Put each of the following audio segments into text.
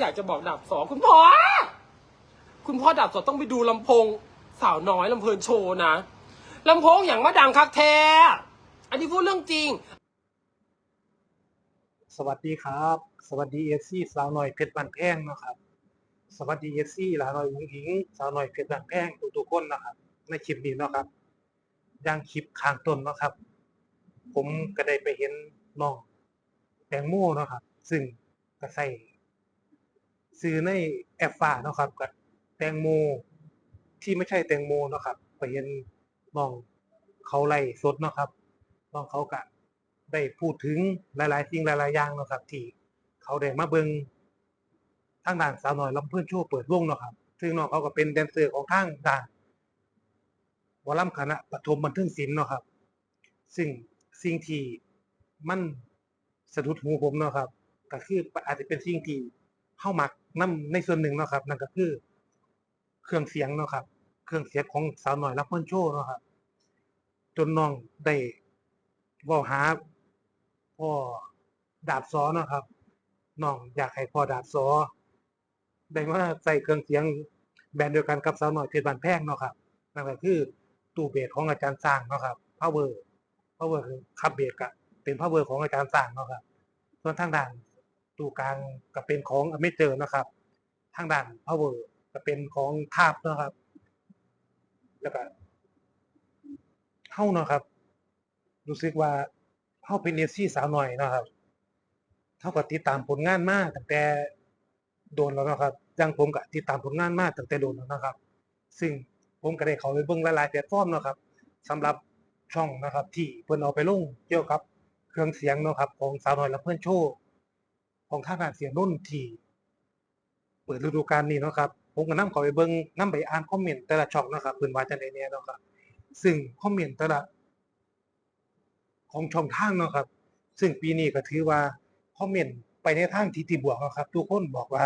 อยากจะบอกดาบสองคุณพ่อ คุณพ่อดาบสอต้องไปดูลำโพงสาวน้อยลำเพลินโชว์นะลำโพงอย่างมาดังคักแท้ อันนี้พูดเรื่องจริง สวัสดีครับ สวัสดีเอฟซีสาวหน่อยเพชรบันแพงนะครับ สวัสดีเอฟซีหลาหน่อยอุ้งอิงสาวหน่อยเพชรบันแพงทุกๆคนนะครับ ในคลิปนี้เนาะครับย่างคลิปข้างต้นเนาะครับ ผมก็ได้ไปเห็นน้องแตงโมเนาะครับ ซึ่งก็ใส่ ซื้อในแอปฟ้าเนาะครับกับแตงโมที่ไม่ใช่แตงโมเนาะครับไปเห็นน้องเขาไล่สดเนาะครับน้องเขากะได้พูดถึงหลายๆสิ่งหลายๆอย่างเนาะครับ ที่เขาได้มาเบิงทางด้านสาวน้อยลำเพื่อนโชว์เปิดวงเนาะครับ ซึ่งน้องเขาก็เป็นแดนเซอร์ของทางด้านวอลลัมคณะปฐมบันเทิงศิลป์เนาะครับ ซึ่งสิ่งที่มันสะดุดหูผมเนาะครับ ก็คืออาจจะเป็นสิ่งที่ เข้ามักนํในส่วนหนึ่งเนาะครับ นั่นก็คือ เครื่องเสียงเนาะครับ เครื่องเสียงของสาวหน้อยลำเพื่อนโชว์เนาะครับ จนน้องได้ว้าหาพ่อดาบซอเนาะครับน้องอยากให้พ่อดาบซอได้มาใส่เครื่องเสียงแบรนด์เดียวกันกับสาวหน้อยเพชรบานแพงเนาะครับนั่นก็คือตู้เบสของอาจารย์สร้างเนาะครับ power power คือคับเบสก็เป็น power ของอาจารย์สร้างเนาะครับส่วนทางด้าน ตู้กลางก็เป็นของอเมเจอร์นะครับ ทางด้าน power ก็เป็นของทาบนะครับ แล้วก็เฮาเนาะครับ รู้สึกว่าเฮาเป็น FC สาวหน้อยนะครับเฮาก็ติดตามผลงานมาตั้งแต่โดนแล้วนะครับย่างผมก็ติดตามผลงานมาตั้งแต่โดนแล้วนะครับ ซึ่งผมก็ได้เขาไปเบิ่งหลายๆแพลตฟอร์มเนาะครับสำหรับช่องนะครับ ที่เพิ่นเอาไปลงเกี่ยวกับเครื่องเสียงเนาะครับ ของสาวน้อยแลำเพิ่อนโชว์ ของท่างการเสียงนุ่นทีเปิดฤดูกาลนี้เนาะครับผมก็นำเข้าไปเบิ่งนำไปอ่านคอมเมนต์แต่ละช่องนะครับเพิ่นว่าจังไดแหน่เนาะครับซึ่งคอมเมนต์แต่ละของช่องทางเนาะครับ ซึ่งปีนี้ก็ถือว่าคอมเมนต์ไปในทางที่ที่บวกนะครับ ทุกคนบอกว่า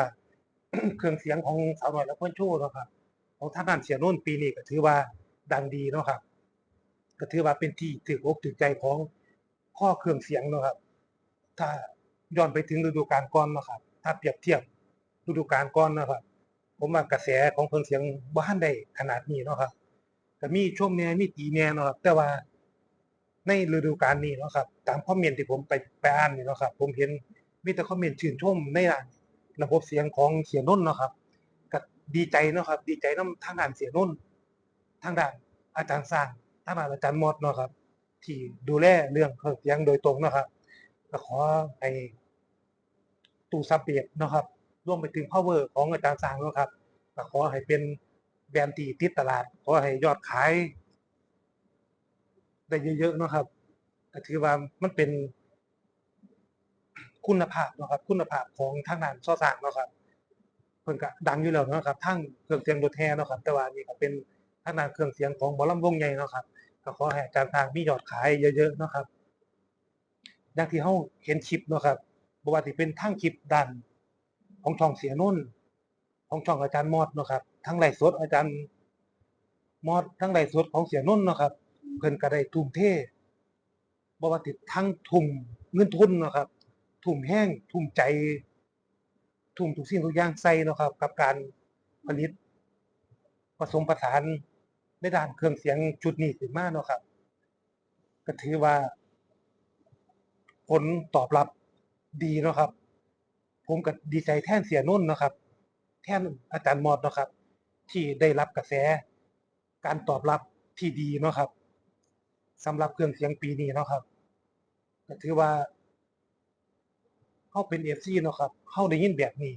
เครื่องเสียงของสาวน้อยและเพื่อนโชว์เนาะครับของท่างด้านเสียโน่นปีนี้ก็ถือว่าดังดีเนาะครับก็ถือว่าเป็นที่ถืออกถือใจของข้อเครื่องเสียงเนาะครับ ถ้า ย้อนไปถึงฤดูกาลก่อนนะครับ ถ้าเปรียบเทียบฤดูกาลก่อนนะครับ ผมว่ากระแสของเครื่งเสียงบ่ทันได้ขนาดนี้เนาะครับก็มีช่วงแน่มีตีแน่เนาะครับแต่ว่าในฤดูกาลนี้เนาะครับ ตามคอมเมนต์ที่ผมไปไปอ่านนี่เนาะครับ ผมเห็นมีแต่คอมเมนต์ชื่นชมในระบบเสียงของเสียนนท์เนาะครับก็ดีใจเนาะครับ ดีใจนํทางด้านเสียนนท์ทางด้านอาจารย์สร้างทางด้านอาจารย์มอดเนาะครับ ที่ดูแลเรื่องเครื่องเสียงโดยตรงเนาะครับก็ขอให้ ตู้ซับเปียกนะครับรวมไปถึง power ของอาจารย์สร้างเนาะครับขอให้เป็นแบรนด์ที่ติดตลาด ขอให้ยอดขาย ได้เยอะๆนะครับถือว่ามันเป็นคุณภาพนะครับ คุณภาพของทางด้านซอสางนะครับ เพิ่นก็ดังอยู่แล้วนะครับทั้งเครื่องเสียงรถแห่เนะครับ แต่ว่านี่ก็เป็นทางด้านเครื่องเสียงของหมอลำวงใหญ่นะครับก็ขอให้อาจารย์ทางมียอดขายเยอะๆนะครับอย่างที่เฮาเห็นคลิปนะครับ บ่ว่าสิเป็นทางคลิปด้านของช่องเสียนุ่น ของช่องอาจารย์มอดเนาะครับทั้งไลฟ์สดอาจารย์มอดทั้งไลฟ์สดของเสียนุ่นเนาะครับเพิ่นก็ได้ทุ่มเทบ่ว่าติดทั้งทุ่มเงินทุนเนาะครับทุ่มแห้งทุ่มใจ ทุ่มทุกสิ่งทุกอย่างใส่เนาะครับ กับการผลิตผสมผสานในด้านเครื่องเสียงชุดนี้ขึ้นมากเนาะครับ ก็ถือว่า ผลตอบรับ ดีเนาะครับ ผมก็ดีใจแท่นเสียนุ่นเนาะครับ แท่นอาจารย์มอดเนาะครับ ที่ได้รับกระแส การตอบรับที่ดีเนาะครับสำหรับเครื่องเสียงปีนี้เนาะครับก็ถือว่าเฮาเป็น FC เนาะครับเฮาได้ยินแบบนี้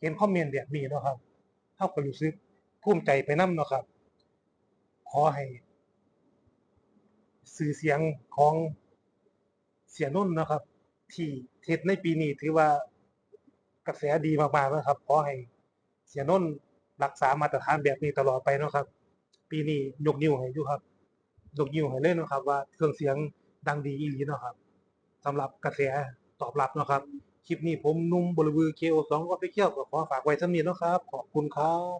เห็นคอมเมนต์แบบนี้เนาะครับเฮาก็รู้สึกภูมิใจไปนำเนาะครับ ขอให้ชื่อเสียงของเสียนุ่นนะครับ ที่เฮ็ดในปีนี้ถือว่ากระแสดีมากๆนะครับขอให้เสียนุ่นรักษามาตรฐานแบบนี้ตลอดไปนะครับ ปีนี้ยกนิ้วให้อยู่ครับยกนิ้วให้เลยเนะครับ ว่าเครื่องเสียงดังดีอีหลีนะครับสำหรับกระแสตอบรับนะครับ คลิปนี้ผมนุ่มบริวือ KO2 Official ก็ขอฝากไว้สำนี้นะครับ ขอบคุณครับ